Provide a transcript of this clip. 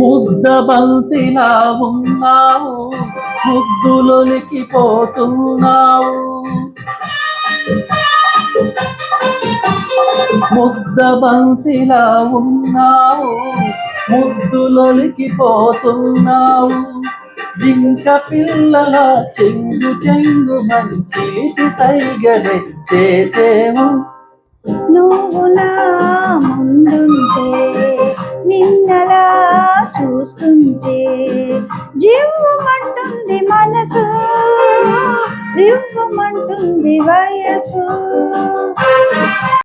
ముద్ద ఉన్నావు ముద్దులొలికి పోతున్నావు ముద్ద బంతిలా ఉన్నావు ముద్దులొలికిపోతున్నావు. జింక పిల్లల చెంగు చెంగు మంచిలిపి సైగలే చేసేము నువ్వు నా ముందుంటే నిన్నలా చూస్తుంటే జివ్వమంటుంది మనసు రివ్వమంటుంది వయసు.